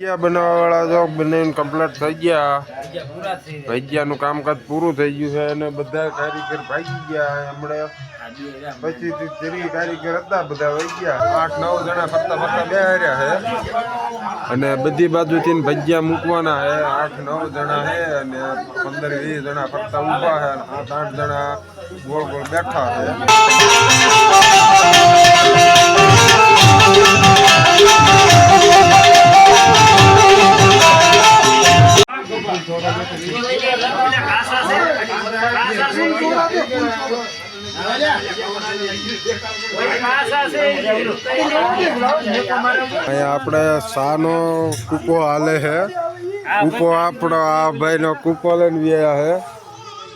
ભજીયા બનાવવા વાળા જો બનાવીને કમ્પ્લીટ થઈ ગયા. ભજીયા ગયા. ભજીયાનું કામકાજ પૂરું થઈ ગયું છે અને બધા કારીગર ભાગી ગયા હમણાં. પછી ત્રીસ કારીગર હતા, બધા વહી ગયા. આઠ નવ જણા ફરતા ફરતા બે હાર્યા છે. અને બધી બાજુથી ભજીયા મૂકવાના છે. આઠ નવ જણા છે અને પંદર વીસ જણા ફરતા ઊભા છે અને સાત આઠ જણા ગોળ ગોળ બેઠા છે. અહીંયા આપણે સાનો કૂપો હાલે છે. કૂપો આપણો આ ભાઈનો કૂપો લઈને વ્યા છે.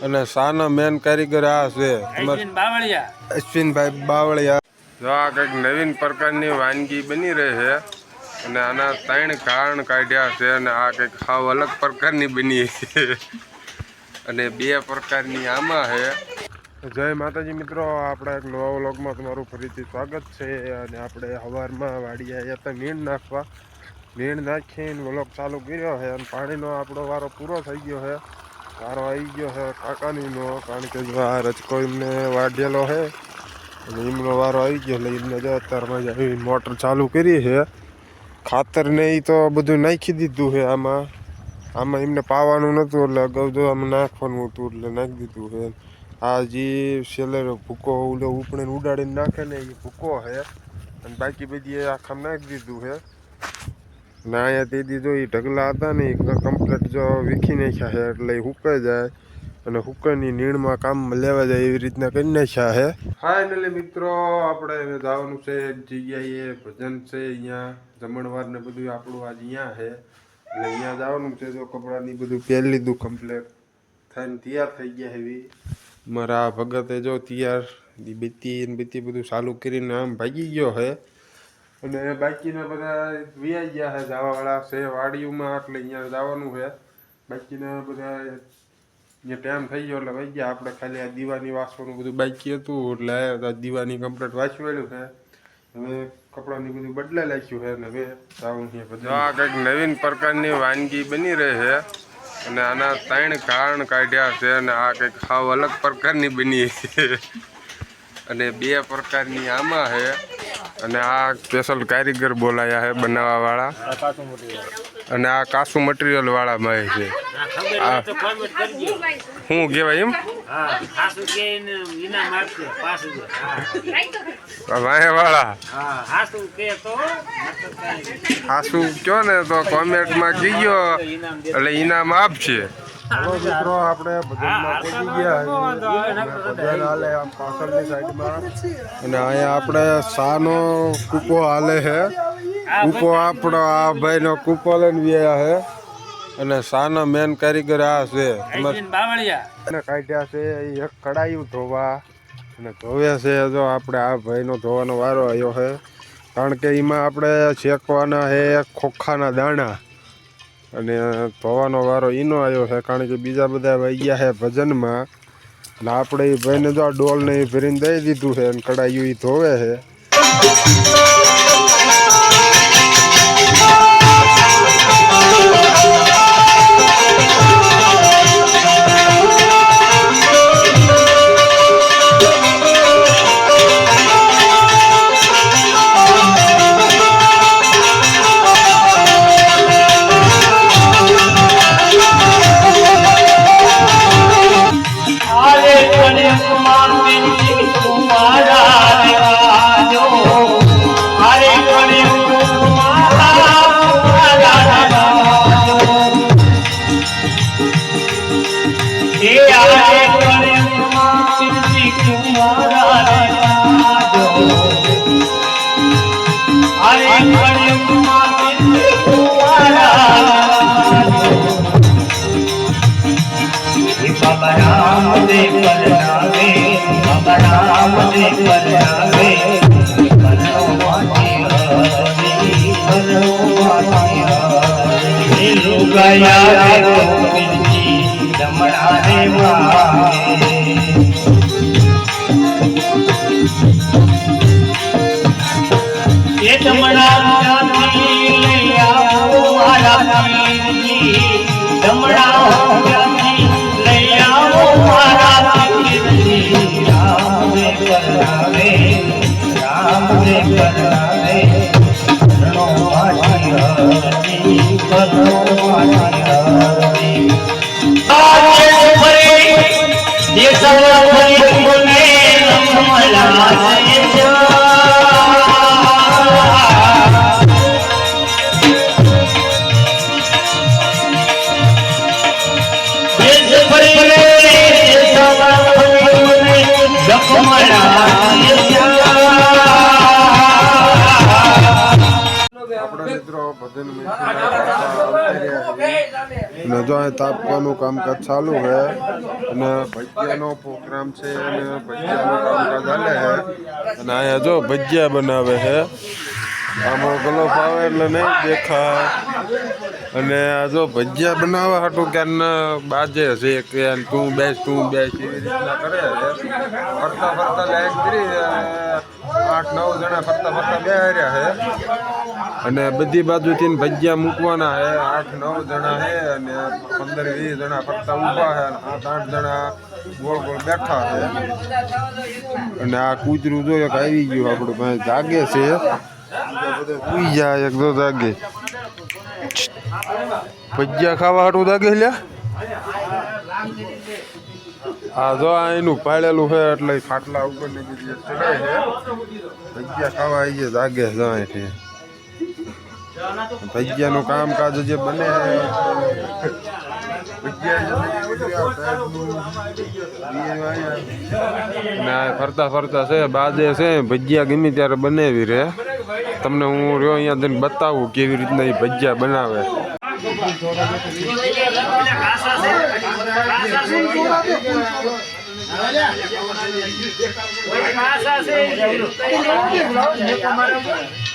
અને સાનો મેન કારીગર આ છે. તમારે અશ્વિન બાવળિયા. અશ્વિનભાઈ બાવળિયા. જો આ કંઈક નવીન પ્રકારની વાનગી બની રહી છે. અને આના ત્રણ કારણ કાઢ્યા છે અને આ કંઈક સાવ અલગ પ્રકારની બની છે. અને બે પ્રકારની આમાં છે. જય માતાજી મિત્રો, આપણા એક નવા વ્લોગમાં તમારું ફરીથી સ્વાગત છે. અને આપણે હવારમાં વાડી આવ્યા હતા નીણ નાખવા. નીણ નાખીને વ્લોગ ચાલુ કર્યો છે અને પાણીનો આપણો વારો પૂરો થઈ ગયો છે. વારો આવી ગયો છે કાકાનીનો, કારણ કે જો આ રચકો એમને વાઢેલો છે. અને એમનો વારો આવી ગયો એટલે એમને જો અત્યારમાં જ મોટર ચાલુ કરી છે. ખાતર ને એ તો બધું નાખી દીધું છે આમાં. આમાં એમને પાવાનું નહોતું એટલે અગાઉ જો આમાં નાખવાનું હતું એટલે નાખી દીધું છે આ જે સેલર ભૂકો ઓલો ઉપડીને ઉડાડીને નાખે ને એ ભૂકો છે અને બાકી બધી એ આખા નાખી દીધું છે ના અહીંયા તે દીધો એ ઢગલા હતા ને એ કમ્પ્લીટ જો વીખી નાખ્યા છે એટલે એ હુકાઈ જાય. અને હુકાઈની નીણમાં કામ લેવા જાય એવી રીતના કરી નાખ્યા છે ફાઇનલી મિત્રો, આપણે હવે જવાનું છે એક જગ્યાએ, ભજન છે અહીંયા, જમણવાર ને બધું આપણું આજ અહીંયા છે એટલે અહીંયા જવાનું છે જો કપડાની બધું પહેરી લીધું કમ્પ્લેટ થઈને તૈયાર થઈ ગયા એવી મારા ભગતે જો તૈયાર બીતી ને બીતી બધું ચાલુ કરીને આમ ભાગી ગયો છે અને બાકીના બધા વ્યાઈ ગયા છે જવાવાળા છે વાડીઓમાં એટલે અહીંયા જવાનું છે બાકીના બધા અહીંયા ટાઈમ થઈ ગયો એટલે વહી ગયા. આપણે ખાલી આ દીવાની વાંચવાનું બધું બાકી હતું એટલે આ દીવાની કમ્પ્લેટ વાંચવેલું છે. હવે કપડાની બધું બદલા લાગ્યું છે અને હવે જવાનું છે આ કંઈક નવીન પ્રકારની વાનગી બની રહી છે અને આના ત્રણ કારણ કાઢ્યા છે અને આ કંઈક સાવ અલગ પ્રકારની બની છે. અને બે પ્રકારની આમાં છે. અને આ સ્પેશિયલ કારીગર બોલાયા છે બનાવવાવાળા અને આ કાસુ મટીરિયલ વાળા માં છે. શું કહેવાય એમ વાળા હાસુ કયો ને તો કોમેન્ટમાં દે. એટલે ઇનામ આપશે હલો મિત્રો આપણે ભજનમાં પહોંચી ગયા ભજન હાલે આ પાછળની સાઈડમાં. અને અહીંયા આપણે શાનો કૂપો હાલે છે. કૂપો આપણો આ ભાઈનો કૂપો લઈને વ્યા છે. અને શાના મેન કારીગર આ છે. અને કાઢ્યા છે એક કડાયું ધોવા. અને ધોવે છે જો આપણે આ ભાઈનો ધોવાનો વારો આવ્યો છે. કારણ કે એમાં આપણે શેકવાના છે ખોખાના દાણા. અને ધોવાનો વારો એનો આવ્યો છે, કારણ કે બીજા બધા વહી ગયા છે ભજનમાં. એટલે આપણે ભાઈને જો આ ડોલને એ ભરીને દઈ દીધું છે અને કડાયું એ ધોવે છે. રામ દે કરનાવે બાબા રામ દે કરનાવે કરનો વાતી હરી. કરનો વાતી હરી લુગાયા રે ગોવિંદજી દમણા રે વાગે ભજન અને જો અહીં તાપવાનું કામકાજ ચાલુ છે અને ભજીયાનો પ્રોગ્રામ છે અને ભજીયાનું કામકાજ ચાલે છે અને અહીંયા જો ભજીયા બનાવે છે. આમાં ગલો ફાવે એટલે નહીં દેખાય. અને આ જો ભજીયા બનાવવા હાટું ક્યારના બાજે છે કે તું બેસ તું બેસ એવી રીતના કરે છે. ફરતા ફરતા લાઈટ કરી આઠ નવ જણા ફરતા ફરતા બે રહ્યા છે. અને બધી બાજુથી ભજીયા મૂકવાના છે આઠ, નવ જણા છે અને પંદર, વીસ જણા ફરતા ઊભા છે અને સાત, આઠ જણા ગોળ ગોળ બેઠા છે અને આ કૂતરું જો એક આવી ગયું આપણું પાસે જાગે છે. બધા સુઈ જાય, એક તો જાગે. ભજીયા ખાવા હાટું જાગે લ્યા? આ જો આ એનું પાડેલું છે, એટલે ખાટલા ઉપર ને બધી ચડાય છે. ભજીયા ખાવા આવી જાય જાગે છે અહીંથી. ભજીયાનું કામકાજ જે બને ના ફરતા ફરતા છે બાજે છે ભજીયા ગમે ત્યારે બનાવી રે તમને હું રહ્યો અહીંયા જઈને બતાવું કેવી રીતના એ ભજીયા બનાવે. વાળા છે.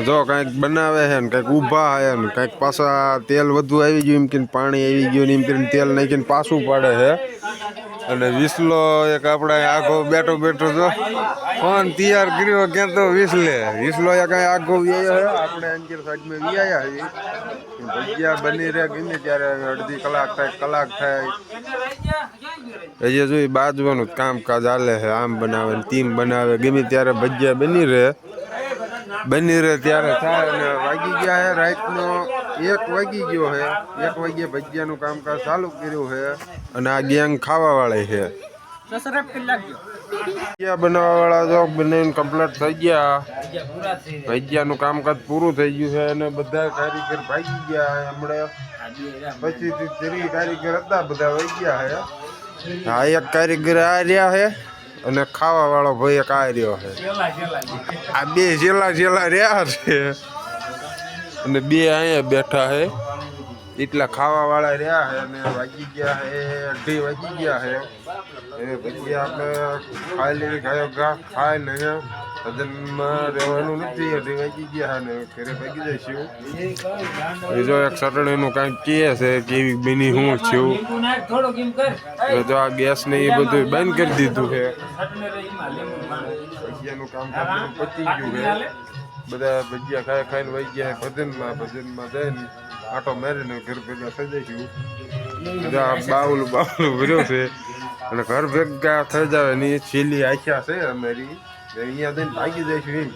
જો કાંઈક બનાવે છે ને ઊભા ઊભા છે ને કાંઈક પાછા તેલ વધુ આવી ગયું એમ કે પાણી આવી ગયું ને એમ કરીને તેલ નાખીને પાછું પાડે છે અને વિસલો એક આપણે આખો બેઠો બેઠો તો ફોન તૈયાર કર્યો ક્યાં તો વિસલે. વિસલો એક કઈ આખો વ્યાયો આપણે અંકિત સાઈડમાં વ્યાયા છીએ. ભજીયા બની રહે ગમે ત્યારે અડધી કલાક થાય કલાક થાય. હજી જોઈ બાજવાનું કામકાજ હાલે છે. આમ બનાવે તેમ બનાવે. ગમે ત્યારે ભજીયા બની રહે. બની રહે ત્યારે થાય અને વાગી ગયા છે રાતનો એક વાગી ગયો છે એક વાગ્યે ભજીયાનું કામકાજ ચાલુ કર્યું છે અને આ ગેંગ ખાવા વાળી છે ભજીયા બનાવવા વાળા તો બનાવીને કમ્પ્લીટ થઈ ગયા. ભજીયાનું કામકાજ પૂરું થઈ ગયું છે અને બધા કારીગર ભાગી ગયા હે હમણાં. પછી ત્રીસ કારીગર હતા બધા વહી ગયા છે હા એક કારીગર આ રહ્યા છે અને ખાવા વાળો ભાઈ એક આ રહ્યો છે. આ બે જેલા જેલા રહ્યા છે. અને બે અહીંયા બેઠા છે. એટલા ખાવા વાળા રહ્યા છે અને વાગી ગયા છે અઢી વાગી ગયા છે. એ પછી આપણે ખાઈ લેવી ગાયો ઘા ખાઈ ને સદનમાં રહેવાનું નથી અઢી વાગી ગયા છે ને ઘરે ભાગી જઈશું. બીજો એક ચટણીનું કાંઈક કહે છે કેવી બની હું છું. તો આ ગેસ ને એ બધું બંધ કરી દીધું છે. ભજીયાનું કામ પતી ગયું છે. બધા ભજીયા ખાઈ ખાઈને વહી ગયા ભજનમાં ભજનમાં જઈને. આટો મેરીને ઘર ભેગા થઈ જઈશું. બધા બાવલું બાવલું ભર્યો છે. અને ઘર ભેગા થઈ જાય એની છેલ્લી આખ્યા છે અમારી. અહીંયા જઈને ભાગી જઈશું એમ.